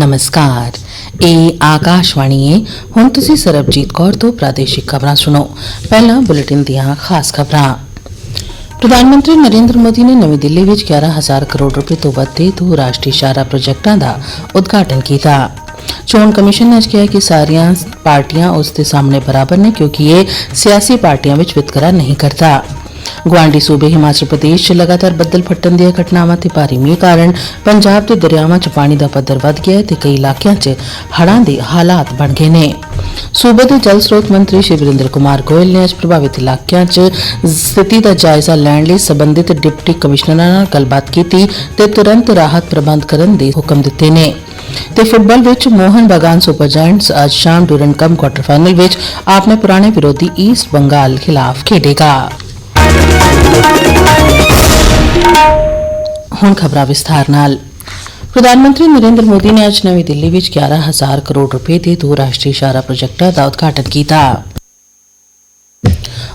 ਨਮਸਕਾਰ। ਇਹ ਆਕਾਸ਼ਵਾਣੀ ਹੈ ਹੁਣ ਤੁਸੀਂ ਸਰਬਜੀਤ ਕੌਰ ਤੋਂ ਪ੍ਰਾਦੇਸ਼ਿਕ ਖਬਰਾਂ ਸੁਣੋ। ਪਹਿਲਾਂ ਬੁਲੇਟਿਨ ਦੀਆਂ ਖਾਸ ਖਬਰਾਂ। ਪ੍ਰਧਾਨ ਮੰਤਰੀ ਨਰਿੰਦਰ ਮੋਦੀ ਨੇ ਨਵੀਂ ਦਿੱਲੀ ਵਿੱਚ 11000 ਕਰੋੜ ਰੁਪਏ ਤੋਂ ਵੱਧ ਦੇ ਦੋ ਰਾਸ਼ਟਰੀ ਸ਼ਾਰਾ ਪ੍ਰੋਜੈਕਟਾਂ ਦਾ ਉਦਘਾਟਨ ਕੀਤਾ। ਚੋਣ ਕਮਿਸ਼ਨ ਨੇ ਅੱਜ ਕਿਹਾ ਕਿ ਸਾਰੀਆਂ ਪਾਰਟੀਆਂ ਉਸ ਦੇ ਸਾਹਮਣੇ ਬਰਾਬਰ ਨੇ ਕਿਉਂਕਿ ਇਹ ਸਿਆਸੀ ਪਾਰਟੀਆਂ ਵਿੱਚ ਵਿਤਕਰਾ ਨਹੀਂ ਕਰਦਾ। ਗੁਆਂਢੀ ਸੂਬੇ ਹਿਮਾਚਲ ਪ੍ਰਦੇਸ਼ 'ਚ ਲਗਾਤਾਰ ਬੱਦਲ ਫਟਣ ਦੀਆਂ ਘਟਨਾਵਾਂ ਤੇ ਭਾਰੀ ਮੀਂਹ ਕਾਰਨ ਪੰਜਾਬ ਦੇ ਦਰਿਆਵਾਂ 'ਚ ਪਾਣੀ ਦਾ ਪੱਧਰ ਵੱਧ ਗਿਆ ਹੈ ਤੇ ਕਈ ਇਲਾਕਿਆਂ 'ਚ ਹੜ੍ਹਾਂ ਦੇ ਹਾਲਾਤ ਬਣ ਗਏ ਨੇ। ਸੂਬੇ ਦੇ ਜਲ ਸਰੋਤ ਮੰਤਰੀ ਸ਼੍ਰੀ ਵਰਿੰਦਰ ਕੁਮਾਰ ਗੋਇਲ ਨੇ ਅੱਜ ਪ੍ਰਭਾਵਿਤ ਇਲਾਕਿਆਂ 'ਚ ਸਥਿਤੀ ਦਾ ਜਾਇਜ਼ਾ ਲੈਣ ਲਈ ਸਬੰਧਿਤ ਡਿਪਟੀ ਕਮਿਸ਼ਨਰਾਂ ਨਾਲ ਗੱਲਬਾਤ ਕੀਤੀ ਤੇ ਤੁਰੰਤ ਰਾਹਤ ਪ੍ਰਬੰਧ ਕਰਨ ਦੇ ਹੁਕਮ ਦਿੱਤੇ ਨੇ। ਤੇ ਫੁੱਟਬਾਲ ਵਿੱਚ ਮੋਹਨ ਬਗਾਨ ਸੁਪਰ ਜਾਇੰਟਸ ਅੱਜ ਸ਼ਾਮ ਡੂਰਨ ਕੱਪ ਕੁਆਟਰ ਫਾਈਨਲ ਵਿੱਚ ਆਪਣੇ ਪੁਰਾਣੇ ਵਿਰੋਧੀ ਈਸਟ ਬੰਗਾਲ ਖਿਲਾਫ ਖੇਡੇਗਾ। ਹੁਣ ਖਬਰਾਂ ਵਿਸਥਾਰ ਨਾਲ। ਪ੍ਰਧਾਨ ਮੰਤਰੀ ਨਰਿੰਦਰ ਮੋਦੀ ਨੇ ਅੱਜ ਨਵੀਂ ਦਿੱਲੀ ਵਿੱਚ 11000 ਕਰੋੜ ਰੁਪਏ ਦੇ ਦੋ ਰਾਸ਼ਟਰੀ ਇਸ਼ਾਰਾ ਪ੍ਰੋਜੈਕਟਾਂ ਦਾ ਉਦਘਾਟਨ ਕੀਤਾ।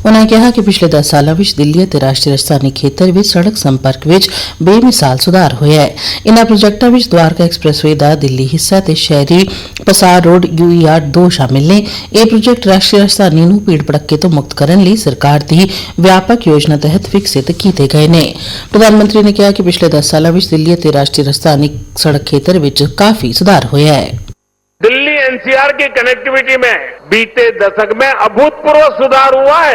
ਉਨ੍ਹਾਂ ਕਿਹਾ ਕਿ ਪਿਛਲੇ 10 ਸਾਲਾਂ ਵਿੱਚ ਦਿੱਲੀ ਅਤੇ ਰਾਸ਼ਟਰੀ ਰਾਜਧਾਨੀ ਖੇਤਰ ਵਿੱਚ ਸੜਕ ਸੰਪਰਕ ਵਿੱਚ ਬੇਮਿਸਾਲ ਸੁਧਾਰ ਹੋਇਆ ਹੈ ਇਨ੍ਹਾਂ ਪ੍ਰੋਜੈਕਟਾਂ ਵਿੱਚ ਦਵਾਰਕਾ ਐਕਸਪ੍ਰੈਸਵੇ ਦਾ ਦਿੱਲੀ ਹਿੱਸਾ ਤੇ ਸ਼ਹਿਰੀ ਪਸਾਰ ਰੋਡ ਯੂਈਆਰ 2 ਸ਼ਾਮਿਲ ਨੇ ਇਹ ਪ੍ਰੋਜੈਕਟ ਰਾਸ਼ਟਰੀ ਰਾਜਧਾਨੀ ਨੂੰ ਭੀੜ ਭੜੱਕੇ ਤੋਂ ਮੁਕਤ ਕਰਨ ਲਈ ਸਰਕਾਰ ਦੀ ਵਿਆਪਕ ਯੋਜਨਾ ਤਹਿਤ ਵਿਕਸਿਤ ਕੀਤੇ ਗਏ ਨੇ ਪ੍ਰਧਾਨ ਮੰਤਰੀ ਨੇ ਕਿਹਾ ਕਿ ਪਿਛਲੇ 10 ਸਾਲਾਂ ਵਿੱਚ ਦਿੱਲੀ ਅਤੇ ਰਾਸ਼ਟਰੀ ਰਾਜਧਾਨੀ ਸੜਕ ਖੇਤਰ ਵਿੱਚ ਕਾਫੀ ਸੁਧਾਰ ਹੋਇਆ ਹੈ दिल्ली एनसीआर की कनेक्टिविटी में बीते दशक में अभूतपूर्व सुधार हुआ है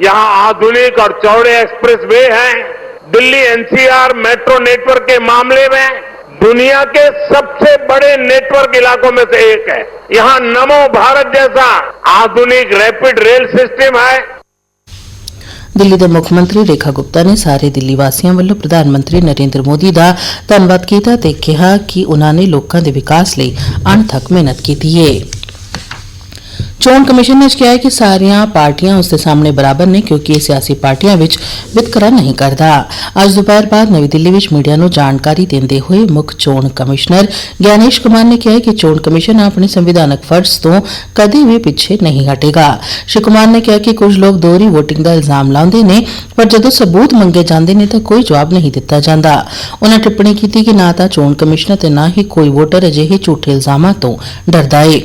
यहाँ आधुनिक और चौड़े एक्सप्रेस वे हैं दिल्ली एनसीआर मेट्रो नेटवर्क के मामले में दुनिया के सबसे बड़े नेटवर्क इलाकों में से एक है यहाँ नमो भारत जैसा आधुनिक रैपिड रेल सिस्टम है ਦਿੱਲੀ ਦੇ ਮੁੱਖ ਮੰਤਰੀ ਰੇਖਾ ਗੁਪਤਾ ਨੇ ਸਾਰੇ ਦਿੱਲੀ ਵਾਸੀਆਂ ਵੱਲੋਂ ਪ੍ਰਧਾਨ ਮੰਤਰੀ ਨਰਿੰਦਰ ਮੋਦੀ ਦਾ ਧੰਨਵਾਦ ਕੀਤਾ ਤੇ ਕਿਹਾ ਕਿ ਉਨ੍ਹਾਂ ਨੇ ਲੋਕਾਂ ਦੇ ਵਿਕਾਸ ਲਈ ਅਣਥੱਕ ਮਿਹਨਤ ਕੀਤੀ ਹੈ ਚੋਣ ਕਮਿਸ਼ਨ ਨੇ ਕਿਹਾ ਹੈ ਕਿ ਸਾਰੀਆਂ ਪਾਰਟੀਆਂ ਉਸ ਦੇ ਸਾਹਮਣੇ ਬਰਾਬਰ ਨੇ ਕਿਉਂਕਿ ਇਹ ਸਿਆਸੀ ਪਾਰਟੀਆਂ ਵਿੱਚ ਵਿਤਕਰਾ ਨਹੀਂ ਕਰਦਾ। ਅੱਜ ਦੁਪਹਿਰ ਬਾਅਦ ਨਵੀਂ ਦਿੱਲੀ ਵਿੱਚ ਮੀਡੀਆ ਨੂੰ ਜਾਣਕਾਰੀ ਦਿੰਦੇ ਹੋਏ ਮੁੱਖ ਚੋਣ ਕਮਿਸ਼ਨਰ ਗਿਆਨੇਸ਼ ਕੁਮਾਰ ਨੇ ਕਿਹਾ ਕਿ ਚੋਣ ਕਮਿਸ਼ਨ ਆਪਣੇ ਸੰਵਿਧਾਨਕ ਫਰਜ਼ ਤੋਂ ਕਦੇ ਵੀ ਪਿੱਛੇ ਨਹੀਂ ਹਟੇਗਾ। ਸ਼੍ਰੀ ਕੁਮਾਰ ਨੇ ਕਿਹਾ ਕਿ ਕੁਝ ਲੋਕ ਦੋਹਰੀ VOTING ਦਾ ਇਲਜ਼ਾਮ ਲਾਉਂਦੇ ਨੇ, ਪਰ ਜਦੋਂ ਸਬੂਤ ਮੰਗੇ ਜਾਂਦੇ ਨੇ ਤਾਂ ਕੋਈ ਜਵਾਬ ਨਹੀਂ ਦਿੱਤਾ ਜਾਂਦਾ। ਉਹਨਾਂ ਟਿੱਪਣੀ ਕੀਤੀ ਕਿ ਨਾ ਤਾਂ ਚੋਣ ਕਮਿਸ਼ਨਰ ਤੇ ਨਾ ਹੀ ਕੋਈ ਵੋਟਰ ਅਜਿਹੇ ਝੂਠੇ ਇਲਜ਼ਾਮਾਂ ਤੋਂ ਡਰਦਾ ਏ।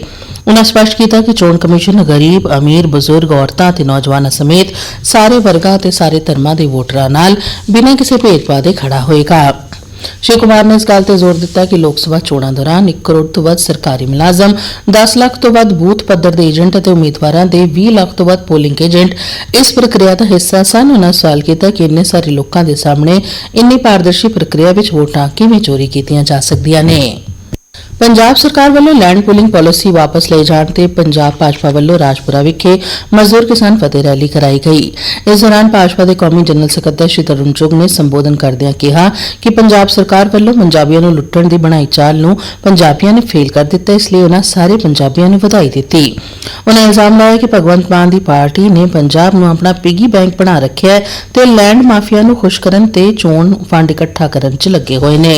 ਉਨ੍ਹਾਂ ਸਪਸ਼ਟ ਕੀਤਾ ਕਿ ਚੋਣ ਕਮਿਸ਼ਨ ਗਰੀਬ, ਅਮੀਰ, ਬਜ਼ੁਰਗ, ਔਰਤਾਂ ਤੇ ਨੌਜਵਾਨਾਂ ਸਮੇਤ ਸਾਰੇ ਵਰਗਾਂ ਤੇ ਸਾਰੇ ਧਰਮਾਂ ਦੇ ਵੋਟਰਾਂ ਨਾਲ ਬਿਨਾਂ ਕਿਸੇ ਭੇਦਭਾਵ ਦੇ ਖੜਾ ਹੋਏਗਾ। ਸ਼੍ਰੀ ਕੁਮਾਰ ਨੇ ਇਸ ਗੱਲ ਤੇ ਜ਼ੋਰ ਦਿੱਤਾ ਕਿ ਲੋਕ ਸਭਾ ਚੋਣਾਂ ਦੌਰਾਨ 1 ਕਰੋੜ ਤੋਂ ਵੱਧ ਸਰਕਾਰੀ ਮੁਲਾਜ਼ਮ 10 ਲੱਖ ਤੋਂ ਵੱਧ ਬੂਥ ਪੱਧਰ ਦੇ ਏਜੰਟ ਅਤੇ ਉਮੀਦਵਾਰਾਂ ਦੇ 20 ਲੱਖ ਤੋਂ ਵੱਧ ਪੋਲਿੰਗ ਏਜੰਟ ਇਸ ਪ੍ਰਕਿਰਿਆ ਦਾ ਹਿੱਸਾ ਸਨ। ਉਹਨਾਂ ਸਵਾਲ ਕੀਤਾ ਕਿ ਇੰਨੇ ਸਾਰੇ ਲੋਕਾਂ ਦੇ ਸਾਹਮਣੇ ਇੰਨੀ ਪਾਰਦਰਸ਼ੀ ਪ੍ਰਕਿਰਿਆ ਵਿੱਚ ਵੋਟਾਂ ਕਿਵੇਂ ਚੋਰੀ ਕੀਤੀਆਂ ਜਾ ਸਕਦੀਆਂ ਨੇ। ਪੰਜਾਬ ਸਰਕਾਰ ਵੱਲੋਂ ਲੈਂਡ ਪੂਲਿੰਗ ਪਾਲਿਸੀ ਵਾਪਸ ਲਏ ਜਾਣ ਤੇ ਪੰਜਾਬ ਭਾਜਪਾ ਵੱਲੋਂ ਰਾਜਪੁਰਾ ਵਿਖੇ ਮਜ਼ਦੂਰ ਕਿਸਾਨ ਫਤਿਹ ਰੈਲੀ ਕਰਾਈ ਗਈ। ਇਸ ਦੌਰਾਨ ਭਾਜਪਾ ਦੇ ਕੌਮੀ ਜਨਰਲ ਸਕੱਤਰ ਸ਼੍ਰੀ ਤਰੁਣ ਚੁਗ ਨੇ ਸੰਬੋਧਨ ਕਰਦਿਆਂ ਕਿਹਾ ਕਿ ਪੰਜਾਬ ਸਰਕਾਰ ਵੱਲੋਂ ਪੰਜਾਬੀਆਂ ਨੂੰ ਲੁੱਟਣ ਦੀ ਬਣਾਈ ਚਾਲ ਨੂੰ ਪੰਜਾਬੀਆਂ ਨੇ ਫੇਲ ਕਰ ਦਿੱਤਾ, ਇਸ ਲਈ ਉਹਨਾਂ ਸਾਰੇ ਪੰਜਾਬੀਆਂ ਨੂੰ ਵਧਾਈ ਦਿੱਤੀ। ਉਹਨਾਂ ਇਲਜ਼ਾਮ ਲਾਇਆ ਕਿ ਭਗਵੰਤ ਮਾਨ ਦੀ ਪਾਰਟੀ ਨੇ ਪੰਜਾਬ ਨੂੰ ਆਪਣਾ ਪਿਗੀ ਬੈਂਕ ਬਣਾ ਰੱਖਿਆ ਹੈ ਤੇ ਲੈਂਡ ਮਾਫੀਆ ਨੂੰ ਖੁਸ਼ ਕਰਨ ਤੇ ਚੋਣ ਫੰਡ ਇਕੱਠਾ ਕਰਨ 'ਚ ਲੱਗੇ ਹੋਏ ਨੇ।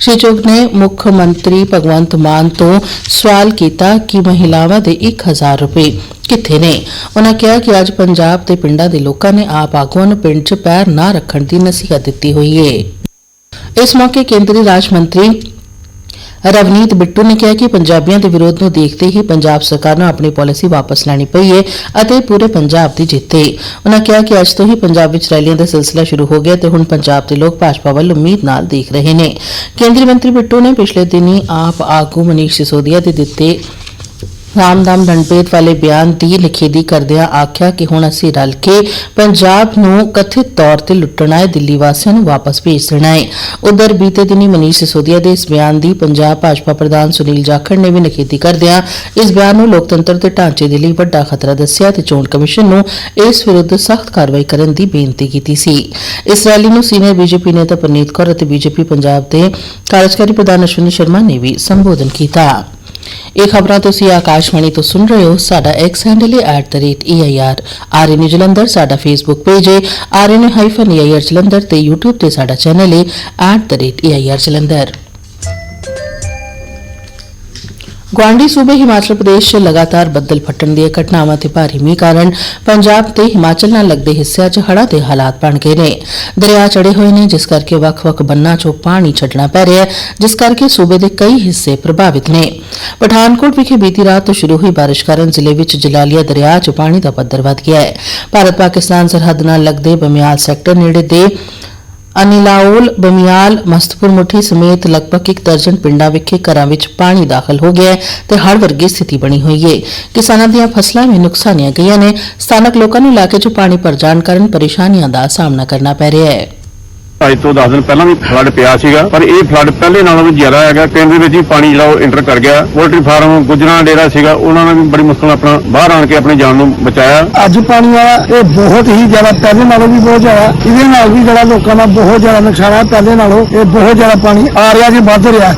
ਸ਼੍ਰੀ ਚੁਗ ਨੇ ਮੁੱਖ ਮੰਤਰੀ ਭਗਵੰਤ ਭਗਵੰਤ ਮਾਨ ਤੋਂ ਸਵਾਲ ਕੀਤਾ ਕਿ ਮਹਿਲਾਵਾਂ ਦੇ 1000 ਰੁਪਏ ਕਿੱਥੇ ਨੇ? ਉਹਨਾਂ ਕਿਹਾ ਕਿ ਅੱਜ ਪੰਜਾਬ ਦੇ ਪਿੰਡਾਂ ਦੇ ਲੋਕਾਂ ਨੇ ਆਪ ਆਗੂਆਂ ਨੂੰ ਪਿੰਡ 'ਚ ਪੈਰ ਨਾ ਰੱਖਣ ਦੀ ਨਸੀਹਤ ਦਿੱਤੀ ਹੋਈ ਹੈ ਇਸ ਮੌਕੇ ਕੇਂਦਰੀ ਰਾਜ ਮੰਤਰੀ ਰਵਨੀਤ ਬਿੱਟੂ ਨੇ ਕਿਹਾ ਕਿ ਪੰਜਾਬੀਆਂ ਦੇ ਵਿਰੋਧ ਨੂੰ ਦੇਖਦੇ ਹੀ ਪੰਜਾਬ ਸਰਕਾਰ ਨੂੰ ਆਪਣੀ ਪਾਲਿਸੀ ਵਾਪਸ ਲੈਣੀ ਪਈ ਹੈ ਅਤੇ ਪੂਰੇ ਪੰਜਾਬ ਦੀ ਜਿੱਤ ਹੈ ਉਹਨਾਂ ਕਿਹਾ ਕਿ ਅੱਜ ਤੋਂ ਹੀ ਪੰਜਾਬ ਵਿੱਚ ਰੈਲੀਆਂ ਦਾ ਸਿਲਸਿਲਾ ਸ਼ੁਰੂ ਹੋ ਗਿਆ ਤੇ ਹੁਣ ਪੰਜਾਬ ਦੇ ਲੋਕ ਭਾਜਪਾ ਵੱਲ ਉਮੀਦ ਨਾਲ ਦੇਖ ਰਹੇ ਨੇ। ਕੇਂਦਰੀ ਮੰਤਰੀ ਬਿੱਟੂ ਨੇ ਪਿਛਲੇ ਦਿਨੀ ਆਪ ਆਗੂ ਮਨੀਸ਼ ਸਿਸੋਦੀਆ ਦੇ ਦਿੱਤੇ ਰਾਮਦਾਮ ਰਣਪੇਤ ਵਾਲੇ ਬਿਆਨ ਦੀ ਨਿਖੇਧੀ ਕਰਦਿਆਂ ਆਖਿਆ ਕਿ ਹੁਣ ਅਸੀਂ ਰਲ ਕੇ ਪੰਜਾਬ ਨੂੰ ਕਥਿਤ ਤੌਰ ਤੇ ਲੁੱਟਣਾ ਹੈ ਦਿੱਲੀ ਵਾਸੀਆਂ ਨੂੰ ਵਾਪਸ ਭੇਜ ਦੇਣਾ ਹੈ ਉਧਰ ਬੀਤੇ ਦਿਨੀ ਮਨੀਸ਼ ਸਿਸੋਦੀਆ ਦੇ ਇਸ ਬਿਆਨ ਦੀ ਪੰਜਾਬ ਭਾਜਪਾ ਪ੍ਰਧਾਨ ਸੁਨੀਲ ਜਾਖੜ ਨੇ ਵੀ ਨਿਖੇਧੀ ਕਰਦਿਆਂ ਇਸ ਬਿਆਨ ਨੂੰ ਲੋਕਤੰਤਰ ਦੇ ਢਾਂਚੇ ਦੇ ਲਈ ਵੱਡਾ ਖਤਰਾ ਦੱਸਿਆ ਤੇ ਚੋਣ ਕਮਿਸ਼ਨ ਨੂੰ ਇਸ ਵਿਰੁੱਧ ਸਖਤ ਕਾਰਵਾਈ ਕਰਨ ਦੀ ਬੇਨਤੀ ਕੀਤੀ ਸੀ। ਇਸ ਰੈਲੀ ਨੂੰ ਸੀਨੀਅਰ ਬੀਜੇਪੀ ਨੇਤਾ ਪਰਨੀਤ ਕੌਰ ਅਤੇ ਬੀਜੇਪੀ ਪੰਜਾਬ ਦੇ ਕਾਰਜਕਾਰੀ ਪ੍ਰਧਾਨ ਅਸ਼ਵਨੀ ਸ਼ਰਮਾ ਨੇ ਵੀ ਸੰਬੋਧਨ ਕੀਤਾ। ਇਹ ਖਬਰਾਂ ਤੁਸੀਂ ਆਕਾਸ਼ਵਾਣੀ ਤੋਂ ਸੁਣ ਰਹੇ ਹੋ, ਸਾਡਾ ਐਕਸ ਹੈਂਡਲ ਹੈ @eir ਆਰਐਨ ਜਲੰਧਰ, ਸਾਡਾ ਫੇਸਬੁੱਕ ਪੇਜ ਹੈ। rn-eir ਜਲੰਧਰ ਤੇ YouTube ਤੇ ਸਾਡਾ ਚੈਨਲ ਹੈ @eir ਜਲੰਧਰ। ਗੁਆਂਢੀ ਸੂਬੇ ਹਿਮਾਚਲ ਪ੍ਰਦੇਸ਼ 'ਚ ਲਗਾਤਾਰ ਬੱਦਲ ਫਟਣ ਦੀਆਂ ਘਟਨਾਵਾਂ ਤੇ ਭਾਰੀ ਮੀਂਹ ਕਾਰਨ ਪੰਜਾਬ ਤੇ ਹਿਮਾਚਲ ਨਾਲ ਲੱਗਦੇ ਹਿੱਸਿਆਂ 'ਚ ਹੜ੍ਹਾਂ ਦੇ ਹਾਲਾਤ ਬਣ ਗਏ ਨੇ। ਦਰਿਆ ਚੜੇ ਹੋਏ ਨੇ, ਜਿਸ ਕਰਕੇ ਵੱਖ-ਵੱਖ ਬੰਨਾਂ 'ਚੋਂ ਪਾਣੀ ਛੱਡਣਾ ਪੈ ਰਿਹਾ ਹੈ, ਜਿਸ ਕਰਕੇ ਸੂਬੇ ਦੇ ਕਈ ਹਿੱਸੇ ਪ੍ਰਭਾਵਿਤ ਨੇ। ਪਠਾਨਕੋਟ ਵਿਖੇ ਬੀਤੀ ਰਾਤ ਤੋਂ ਸ਼ੁਰੂ ਹੋਈ ਬਾਰਿਸ਼ ਕਾਰਨ ਜ਼ਿਲ੍ਹੇ ਵਿੱਚ ਜਲਾਲੀਆ ਦਰਿਆ 'ਚ ਪਾਣੀ ਦਾ ਪੱਧਰ ਵਧ ਗਿਆ ਹੈ। ਭਾਰਤ ਪਾਕਿਸਤਾਨ ਸਰਹੱਦ ਨਾਲ ਲੱਗਦੇ ਬਮਿਆਲ ਸੈਕਟਰ ਨੇੜੇ ਦੇ ਅਨਿਲਾਓਲ ਬਮਿਆਲ, ਮਸਤਪੁਰ ਮੁਠੀ ਸਮੇਤ ਲਗਭਗ ਇੱਕ ਦਰਜਨ ਪਿੰਡਾਂ ਵਿਖੇ ਘਰਾਂ ਵਿੱਚ ਪਾਣੀ ਦਾਖਲ ਹੋ ਗਿਆ ਹੈ ਤੇ ਹੜ੍ਹ ਵਰਗੀ ਸਥਿਤੀ ਬਣੀ ਹੋਈ ਹੈ। ਕਿਸਾਨਾਂ ਦੀਆਂ ਫਸਲਾਂ ਵੀ ਨੁਕਸਾਨੀਆਂ ਗਈਆਂ ਨੇ। ਸਥਾਨਕ ਲੋਕਾਂ ਨੂੰ ਇਲਾਕੇ 'ਚ ਪਾਣੀ ਭਰ ਜਾਣ ਕਾਰਨ ਪਰੇਸ਼ਾਨੀਆਂ ਦਾ ਸਾਹਮਣਾ ਕਰਨਾ ਪੈ ਰਿਹਾ ਹੈ। ਅੱਜ ਤੋਂ 10 ਦਿਨ ਪਹਿਲਾਂ ਵੀ ਫਲੱਡ ਪਿਆ ਸੀਗਾ ਪਰ ਇਹ ਫਲੱਡ ਪਹਿਲੇ ਨਾਲੋਂ ਵੀ ਜ਼ਿਆਦਾ ਹੈਗਾ। ਪਿੰਡ ਦੇ ਵਿੱਚ ਹੀ ਪਾਣੀ ਜਿਹੜਾ ਉਹ ਇੰਟਰ ਕਰ ਗਿਆ। ਪੋਲਟਰੀ ਫਾਰਮ ਗੁਜਰਾਂ ਡੇਰਾ ਸੀਗਾ ਉਹਨਾਂ ਨੇ ਵੀ ਬੜੀ ਮੁਸ਼ਕਲ ਨਾਲ ਆਪਣਾ ਬਾਹਰ ਆਣ ਕੇ ਆਪਣੀ ਜਾਨ ਨੂੰ ਬਚਾਇਆ। ਅੱਜ ਪਾਣੀ ਵਾਲਾ ਇਹ ਬਹੁਤ ਹੀ ਜ਼ਿਆਦਾ ਪਹਿਲੇ ਨਾਲੋਂ ਵੀ ਬਹੁਤ ਜ਼ਿਆਦਾ ਇਹਦੇ ਨਾਲ ਵੀ ਜਿਹੜਾ ਲੋਕਾਂ ਦਾ ਬਹੁਤ ਜ਼ਿਆਦਾ ਨੁਕਸਾਨ ਹੈ ਪਹਿਲੇ ਨਾਲੋਂ ਇਹ ਬਹੁਤ ਜ਼ਿਆਦਾ ਪਾਣੀ ਆ ਰਿਹਾ ਜੀ ਵੱਧ ਰਿਹਾ।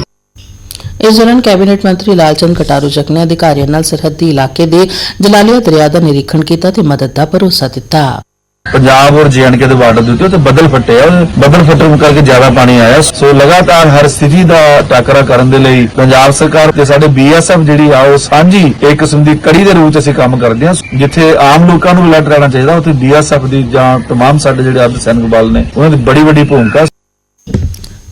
ਇਸ ਦੌਰਾਨ ਕੈਬਨਿਟ ਮੰਤਰੀ ਲਾਲਚੰਦ ਕਟਾਰੂ ਚੱਕ ਨੇ ਅਧਿਕਾਰੀਆਂ ਨਾਲ ਸਰਹੱਦੀ ਇਲਾਕੇ ਦੇ ਜਲਾਲੀਆ ਦਰਿਆ ਦਾ ਨਿਰੀਖਣ ਕੀਤਾ ਤੇ ਮਦਦ ਦਾ ਭਰੋਸਾ ਦਿੱਤਾ। ਪੰਜਾਬ ਔਰ ਜੀਐਨਕੇ ਦੇ ਬਾਰਡਰ ਦੇ ਉੱਤੇ ਤੇ ਬੱਦਲ ਫਟੇ ਆ ਬੱਦਲ ਫਟਣ ਕਰਕੇ ਜ਼ਿਆਦਾ ਪਾਣੀ ਆਇਆ ਸੋ ਲਗਾਤਾਰ ਹਰ ਸਥਿਤੀ ਦਾ ਟਾਕਰਾ ਕਰਨ ਦੇ ਲਈ ਪੰਜਾਬ ਸਰਕਾਰ ਤੇ ਸਾਡੇ ਬੀਐਸਐਫ ਜਿਹੜੀ ਆ ਉਹ ਸਾਂਝੀ ਇੱਕ ਕਿਸਮ ਦੀ ਕੜੀ ਦੇ ਰੂਪ ਚ ਅਸੀਂ ਕੰਮ ਕਰਦੇ ਹਾਂ ਜਿੱਥੇ ਆਮ ਲੋਕਾਂ ਨੂੰ ਅਲਰਟ ਰਹਿਣਾ ਚਾਹੀਦਾ ਉੱਥੇ ਬੀਐਸਐਫ ਦੀ ਜਾਂ तमाम ਸਾਡੇ ਜਿਹੜੇ ਅਰਧ ਸੈਨਿਕ ਬਲ ਨੇ ਉਹਨਾਂ ਦੀ ਬੜੀ ਵੱਡੀ ਭੂਮਿਕਾ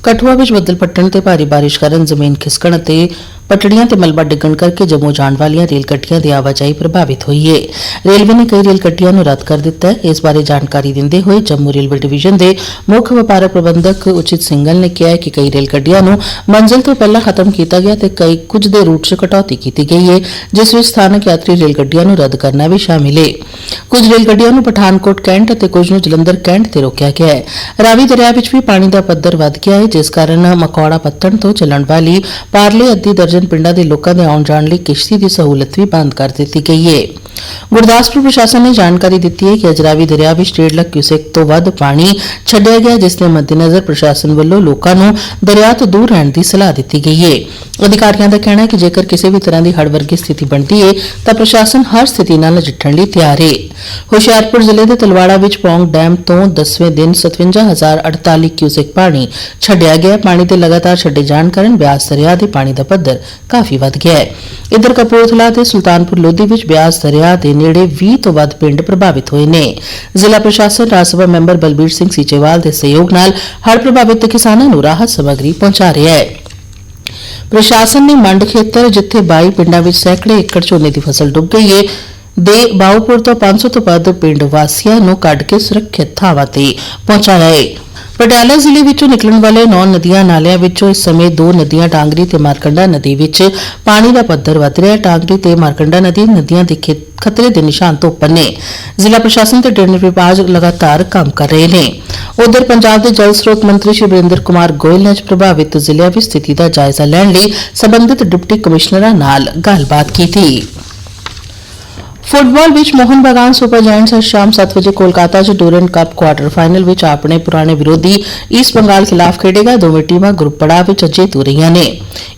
ਕਠੂਆ ਵਿੱਚ ਬੱਦਲ ਫਟਣ ਤੇ ਭਾਰੀ ਬਾਰਿਸ਼ ਕਾਰਨ ਜ਼ਮੀਨ ਖਿਸਕਣ ਅਤੇ ਪਟੜੀਆਂ ਤੇ ਮਲਬਾ ਡਿੱਗਣ ਕਰਕੇ ਜੰਮੂ ਜਾਣ ਵਾਲੀਆਂ ਰੇਲ ਗੱਡੀਆਂ ਦੀ ਆਵਾਜਾਈ ਪ੍ਰਭਾਵਿਤ ਹੋਈ ਹੈ ਰੇਲਵੇ ਨੇ ਕਈ ਰੇਲ ਗੱਡੀਆਂ ਨੂੰ ਰੱਦ ਕਰ ਦਿੱਤਾ ਹੈ। ਇਸ ਬਾਰੇ ਜਾਣਕਾਰੀ ਦਿੰਦੇ ਹੋਏ ਜੰਮੂ ਰੇਲਵੇ ਡਿਵੀਜ਼ਨ ਦੇ ਮੁੱਖ ਵਪਾਰਕ ਪ੍ਰਬੰਧਕ ਉਚਿਤ ਸਿੰਘਲ ਨੇ ਕਿਹਾ ਕਿ ਕਈ ਰੇਲ ਗੱਡੀਆਂ ਨੂੰ ਮੰਜ਼ਿਲ ਤੋਂ ਪਹਿਲਾਂ ਖਤਮ ਕੀਤਾ ਗਿਆ ਤੇ ਕਈ ਕੁਝ ਦੇ ਰੂਟ 'ਚ ਕਟੌਤੀ ਕੀਤੀ ਗਈ ਹੈ ਜਿਸ ਵਿੱਚ ਸਥਾਨਕ ਯਾਤਰੀ ਰੇਲ ਗੱਡੀਆਂ ਨੂੰ ਰੱਦ ਕਰਨਾ ਵੀ ਸ਼ਾਮਿਲ ਹੈ ਕੁਝ ਰੇਲ ਗੱਡੀਆਂ ਨੂੰ ਪਠਾਨਕੋਟ ਕੈਂਟ ਅਤੇ ਕੁਝ ਨੂੰ ਜਲੰਧਰ ਕੈਂਟ ਤੇ ਰੋਕਿਆ ਗਿਆ ਹੈ। ਰਾਵੀ ਦਰਿਆ ਵਿੱਚ ਵੀ ਪਾਣੀ ਦਾ ਪੱਧਰ ਵੱਧ ਗਿਆ ਹੈ ਜਿਸ ਕਾਰਨ ਮਕੌੜਾ ਪੱਤਣ ਤੋਂ ਚੱਲਣ ਵਾਲੀ ਪਾਰਲੇ ਅੱਧੀ ਦਰਜਨ ਪਿੰਡਾਂ ਦੇ ਲੋਕਾਂ ਦੇ ਆਉਣ ਜਾਣ ਲਈ ਕਿਸ਼ਤੀ ਦੀ ਸਹੂਲਤ ਵੀ ਬੰਦ ਕਰ ਦਿੱਤੀ ਗਈ ਹੈ ਗੁਰਦਾਸਪੁਰ ਪ੍ਰਸ਼ਾਸਨ ਨੇ ਜਾਣਕਾਰੀ ਦਿੱਤੀ ਹੈ ਕਿ ਅਜਰਾਵੀ ਦਰਿਆ ਵਿੱਚ 1.5 ਲੱਖ ਕਿਊਸੈਕ ਤੋਂ ਵੱਧ ਪਾਣੀ ਛੱਡਿਆ ਗਿਆ, ਜਿਸ ਦੇ ਮੱਦੇਨਜ਼ਰ ਪ੍ਰਸ਼ਾਸਨ ਵੱਲੋਂ ਲੋਕਾਂ ਨੂੰ ਦਰਿਆ ਤੋਂ ਦੂਰ ਰਹਿਣ ਦੀ ਸਲਾਹ ਦਿੱਤੀ ਗਈ ਹੈ ਅਧਿਕਾਰੀਆਂ ਦਾ ਕਹਿਣਾ ਹੈ ਕਿ ਜੇਕਰ ਕਿਸੇ ਵੀ ਤਰ੍ਹਾਂ ਦੀ ਹੜ ਵਰਗੀ ਸਥਿਤੀ ਬਣਦੀ ਹੈ ਤਾਂ ਪ੍ਰਸ਼ਾਸਨ ਹਰ ਸਥਿਤੀ ਨਾਲ ਨਜਿੱਠਣ ਲਈ ਤਿਆਰ ਹੈ ਹੁਸ਼ਿਆਰਪੁਰ ਜ਼ਿਲ੍ਹੇ ਦੇ ਤਲਵਾੜਾ ਵਿੱਚ ਪੌਂਗ ਡੈਮ ਤੋਂ 10ਵੇਂ ਦਿਨ 57048 ਕਿਊਸੈਕ ਪਾਣੀ ਛੱਡਿਆ ਗਿਆ। ਪਾਣੀ ਦੇ ਲਗਾਤਾਰ ਛੱਡੇ ਜਾਣ ਕਾਰਨ ਬਿਆਸ ਦਰਿਆ ਦੇ ਪਾਣੀ ਦਾ ਪੱਧਰ ਕਾਫੀ ਵੱਧ ਗਿਆ ਹੈ। ਇਧਰ ਕਪੂਰਥਲਾ ਤੇ ਸੁਲਤਾਨਪੁਰ ਲੋਧੀ ਵਿੱਚ ਬਿਆਸ ਦਰਿਆ ਦੇ ਨੇੜੇ 20 ਤੋਂ ਵੱਧ ਪਿੰਡ ਪ੍ਰਭਾਵਿਤ ਹੋਏ ਨੇ। ਜ਼ਿਲ੍ਹਾ ਪ੍ਰਸ਼ਾਸਨ, ਰਾਜ ਸਭਾ ਮੈਂਬਰ ਬਲਬੀਰ ਸਿੰਘ ਸੀਚੇਵਾਲ ਦੇ ਸਹਿਯੋਗ ਨਾਲ ਹੜ੍ਹ ਪ੍ਰਭਾਵਿਤ ਕਿਸਾਨਾਂ ਨੂੰ ਰਾਹਤ ਸਮੱਗਰੀ ਪਹੁੰਚਾ ਰਿਹਾ ਹੈ। ਪ੍ਰਸ਼ਾਸਨ ਨੇ ਮੰਡ ਖੇਤਰ, ਜਿੱਥੇ 22 ਪਿੰਡਾਂ ਵਿੱਚ ਸੈਂਕੜੇ ਏਕੜ ਝੋਨੇ ਦੀ ਫਸਲ ਡੁੱਬ ਗਈ ਹੈ ਦੇ ਬਾਉਪੁਰ ਤੋਂ 500 ਤੋਂ ਵੱਧ ਪਿੰਡ ਵਾਸੀਆਂ ਨੂੰ ਕੱਢ ਕੇ ਸੁਰੱਖਿਅਤ ਥਾਵਾਂ ਤੇ ਪਹੁੰਚਾਇਆ ਹੈ ਪਟਿਆਲਾ ਜ਼ਿਲ੍ਹੇ ਵਿੱਚੋਂ ਨਿਕਲਣ ਵਾਲੇ ਨੌ ਨਦੀਆਂ ਨਾਲਿਆਂ ਵਿੱਚੋਂ ਇਸ ਸਮੇਂ ਦੋ ਨਦੀਆਂ ਟਾਂਗਰੀ ਤੇ ਮਾਰਕੰਡਾ ਨਦੀ ਵਿੱਚ ਪਾਣੀ ਦਾ ਪੱਧਰ ਵੱਧ ਰਿਹਾ ਹੈ। ਟਾਂਗਰੀ ਤੇ ਮਾਰਕੰਡਾ ਨਦੀ ਨਦੀਆਂ ਦੇ ਖੇ- ਖਤਰੇ ਦੇ ਨਿਸ਼ਾਨ ਤੋਂ ਉੱਪਰ ਨੇ। ਜ਼ਿਲ੍ਹਾ ਪ੍ਰਸ਼ਾਸਨ ਤੇ ਡਰੇਨੇਜ ਵਿਭਾਗ ਲਗਾਤਾਰ ਕੰਮ ਕਰ ਰਹੇ ਨੇ। ਉਧਰ ਪੰਜਾਬ ਦੇ ਜਲ ਸਰੋਤ ਮੰਤਰੀ ਸ਼੍ਰੀ ਵਰਿੰਦਰ ਕੁਮਾਰ ਗੋਇਲ ਨੇ ਅੱਜ ਪ੍ਰਭਾਵਿਤ ਜ਼ਿਲ੍ਹਿਆਂ ਵਿੱਚ ਸਥਿਤੀ ਦਾ ਜਾਇਜ਼ਾ ਲੈਣ ਲਈ ਸਬੰਧਤ ਡਿਪਟੀ ਕਮਿਸ਼ਨਰਾਂ ਨਾਲ ਗੱਲਬਾਤ ਕੀਤੀ। ਫੁੱਟਬਾਲ ਵਿੱਚ ਮੋਹਨ ਬਗਾਨ ਸੁਪਰ ਜਾਇੰਟਸ ਅੱਜ ਸ਼ਾਮ 7 ਵਜੇ ਕੋਲਕਾਤਾ 'ਚ ਡੂਰੈਂਟ ਕੱਪ ਕੁਆਟਰ ਫਾਈਨਲ ਵਿੱਚ ਆਪਣੇ ਪੁਰਾਣੇ ਵਿਰੋਧੀ ਈਸਟ ਬੰਗਾਲ ਖਿਲਾਫ ਖੇਡੇਗਾ। ਦੋਵੇਂ ਟੀਮਾਂ ਗਰੁੱਪ ਪੜਾਅ ਵਿੱਚ ਜੇਤੂ ਰਹੀਆਂ ਨੇ।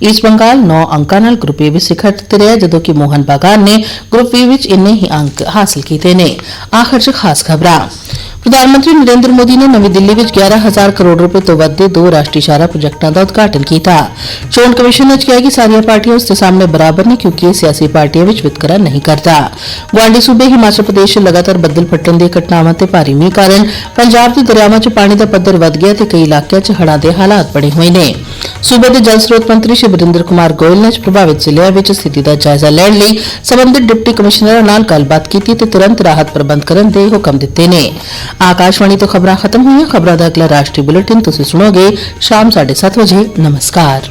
ਈਸਟ ਬੰਗਾਲ 9 ਅੰਕਾਂ ਨਾਲ ਗਰੁੱਪ ਏ ਵਿੱਚ ਸਿਖਰ ਤੇ ਰਿਹਾ, ਜਦੋਂ ਕਿ ਮੋਹਨ ਬਗਾਨ ਨੇ ਗਰੁੱਪ ਬੀ ਵਿੱਚ ਇੰਨੇ ਹੀ ਅੰਕ ਹਾਸਲ ਕੀਤੇ ਨੇ। ਆਖਰ 'ਚ ਖਾਸ ਖਬਰਾਂ। ਪ੍ਰਧਾਨ ਮੰਤਰੀ ਨਰਿੰਦਰ ਮੋਦੀ ਨੇ ਨਵੀਂ ਦਿੱਲੀ ਵਿੱਚ 11000 ਕਰੋੜ ਰੁਪਏ ਤੋਂ ਵੱਧ ਦੇ ਦੋ ਰਾਸ਼ਟਰੀ ਸ਼ਾਹਰਾ ਪ੍ਰੋਜੈਕਟਾਂ ਦਾ ਉਦਘਾਟਨ ਕੀਤਾ। ਚੋਣ ਕਮਿਸ਼ਨ ਨੇ ਕਿਹਾ ਕਿ ਸਾਰੀਆਂ ਪਾਰਟੀਆਂ ਉਸ ਦੇ ਸਾਹਮਣੇ ਬਰਾਬਰ ਨੇ ਕਿਉਂਕਿ ਇਹ ਸਿਆਸੀ ਪਾਰਟੀਆਂ ਵਿੱਚ ਵਿਤਕਰਾ ਨਹੀਂ ਕਰਦਾ। ਗੁਆਂਢੀ ਸੂਬੇ ਹਿਮਾਚਲ ਪ੍ਰਦੇਸ਼ 'ਚ ਲਗਾਤਾਰ ਬੱਦਲ ਫਟਣ ਦੀਆਂ ਘਟਨਾਵਾਂ ਤੇ ਭਾਰੀ ਮੀਂਹ ਕਾਰਨ ਪੰਜਾਬ ਦੇ ਦਰਿਆਵਾਂ 'ਚ ਪਾਣੀ ਦਾ ਪੱਧਰ ਵੱਧ ਗਿਆ ਤੇ ਕਈ ਇਲਾਕਿਆਂ 'ਚ ਹੜ੍ਹਾਂ ਦੇ ਹਾਲਾਤ ਬਣੇ ਹੋਏ ਨੇ। ਸੂਬੇ ਦੇ ਜਲ ਸਰੋਤ ਮੰਤਰੀ ਸ਼੍ਰੀ ਵਰਿੰਦਰ ਕੁਮਾਰ ਗੋਇਲ ਨੇ ਪ੍ਰਭਾਵਿਤ ਜ਼ਿਲ੍ਹਿਆਂ ਵਿੱਚ ਸਥਿਤੀ ਦਾ ਜਾਇਜ਼ਾ ਲੈਣ ਲਈ ਸਬੰਧਤ ਡਿਪਟੀ ਕਮਿਸ਼ਨਰਾਂ ਨਾਲ ਗੱਲਬਾਤ ਕੀਤੀ ਤੇ ਤੁਰੰਤ ਰਾਹਤ ਪ੍ਰਬੰਧ ਕਰਨ ਦੇ ਹੁਕਮ ਦਿੱਤੇ ਨੇ। ਆਕਾਸ਼ਵਾਣੀ ਤੋਂ ਖਬਰਾਂ ਖਤਮ ਹੋਈਆਂ ਖਬਰਾਂ ਦਾ ਅਗਲਾ ਰਾਸ਼ਟਰੀ ਬੁਲੇਟਿਨ ਤੁਸੀਂ ਸੁਣੋਗੇ ਸ਼ਾਮ 7:30 ਵਜੇ ਨਮਸਕਾਰ